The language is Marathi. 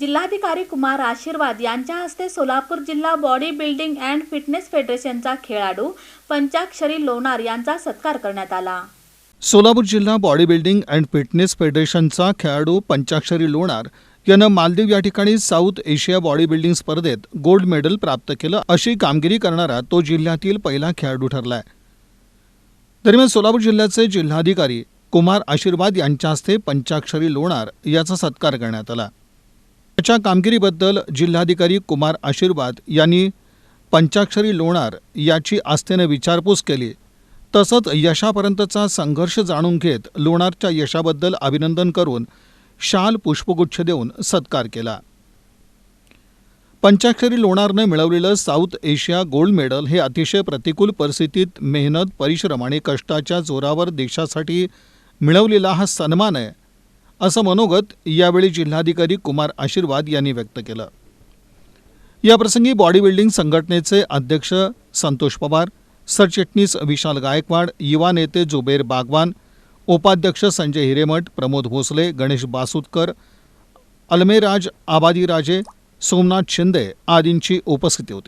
जिल्हाधिकारी कुमार आशीर्वाद यांच्या हस्ते सोलापूर जिल्हा बॉडी बिल्डिंग अँड फिटनेस फेडरेशनचा खेळाडू पंचाक्षरी लोणार यांचा सत्कार करण्यात आला. सोलापूर जिल्हा बॉडी बिल्डिंग अँड फिटनेस फेडरेशनचा खेळाडू पंचाक्षरी लोणार यानं मालदीव या ठिकाणी साऊथ एशिया बॉडी बिल्डिंग स्पर्धेत गोल्ड मेडल प्राप्त केलं अशी कामगिरी करणारा तो जिल्ह्यातील पहिला खेळाडू ठरलाय. दरम्यान सोलापूर जिल्ह्याचे जिल्हाधिकारी कुमार आशीर्वाद यांच्या हस्ते पंचाक्षरी लोणार याचा सत्कार करण्यात आला. त्याच्या कामगिरीबद्दल जिल्हाधिकारी कुमार आशीर्वाद यांनी पंचाक्षरी लोणार याची आस्थेने विचारपूस केली. तसंच यशापर्यंतचा संघर्ष जाणून घेत लोणारच्या यशाबद्दल अभिनंदन करून शाल पुष्पगुच्छ देऊन सत्कार केला. पंचाक्षरी लोणारनं मिळवलेलं साऊथ एशिया गोल्ड मेडल हे अतिशय प्रतिकूल परिस्थितीत मेहनत परिश्रम आणि कष्टाच्या जोरावर देशासाठी मिळवलेला हा सन्मान आहे. असं मनोगत यावेळी जिल्हाधिकारी कुमार आशीर्वाद यांनी व्यक्त केलं. याप्रसंगी बॉडी बिल्डिंग संघटनेचे अध्यक्ष संतोष पवार सरचिटणीस विशाल गायकवाड युवा नेते जुबेर बागवान उपाध्यक्ष संजय हिरेमठ प्रमोद भोसले गणेश बासुतकर अल्मेराज आबादीराजे सोमनाथ शिंदे आदींची उपस्थिती होती.